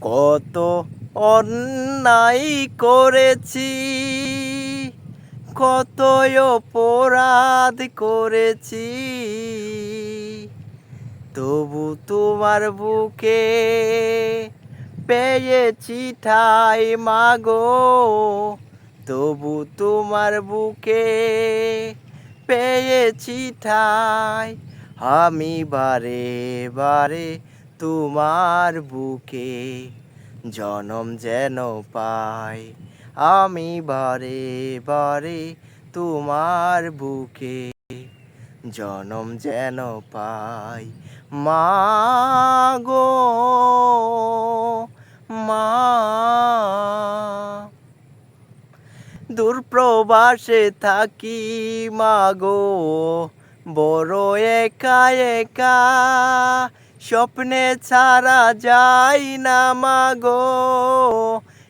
কত অন্যায় করেছি কত অপরাধ করেছি। তবু তোমার বুকে পেয়েছি ঠাই মাগো। তবু তোমার বুকে পেয়েছি ঠাই। আমি বারে বারে তোমার বুকে জনম যেন পাই। আমি বারে বারে তোমার বুকে জনম যেন পাই। মা গো, মা। দূরপ্রবাসে থাকি মাগো বড় একা একা। স্বপ্নে ছাড়া যাই না মাগো।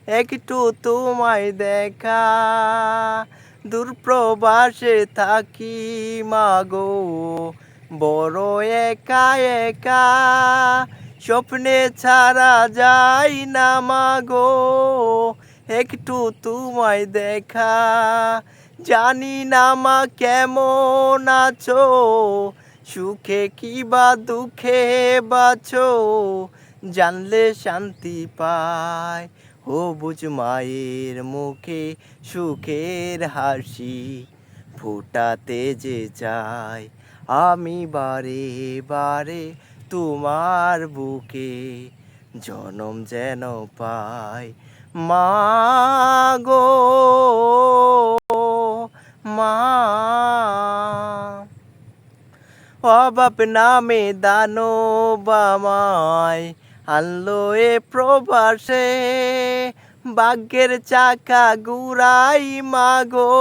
একটু তোমায় দেখা, দূরপ্রবাসে থাকি মাগো। বড় একা একা, স্বপ্নে ছাড়া যাই না মাগো। একটু তোমায় দেখা, জানি না মা কেমন আছো। সুখে কি বা দুঃখে বাছো? জানলে শান্তি পায় ও বুঝ মায়ের মুখে সুখের হাসি ফোটাতে যে চাই। আমি বারে বারে তোমার বুকে জনম যেন পাই। মা গো, মা অবাপ নামে দানো বামায় আনলো এ প্রবাসে, ভাগ্যের চাকা গুড়াই মাগো।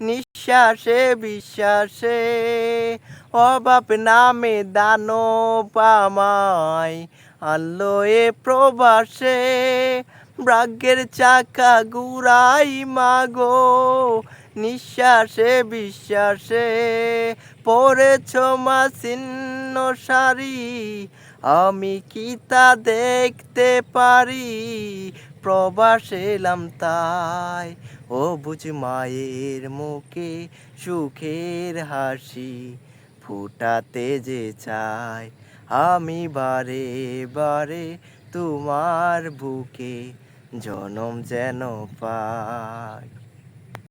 নিঃশ্বাসে, বিশ্বাসে অবাপ নামে দানো পামায় আনলো এ প্রবাসে, ভাগ্যের চাকা গুড়াই মাগো। নিঃশ্বাসে, বিশ্বাসে পড়েছ মাসিন্ন শাড়ি, আমি কি তা দেখতে পারি? প্রবাস এলাম তাই ও বুঝ মায়ের মুখে সুখের হাসি, ফুটাতে যে চাই, আমি বারে বারে তোমার বুকে জনম যেন পাই।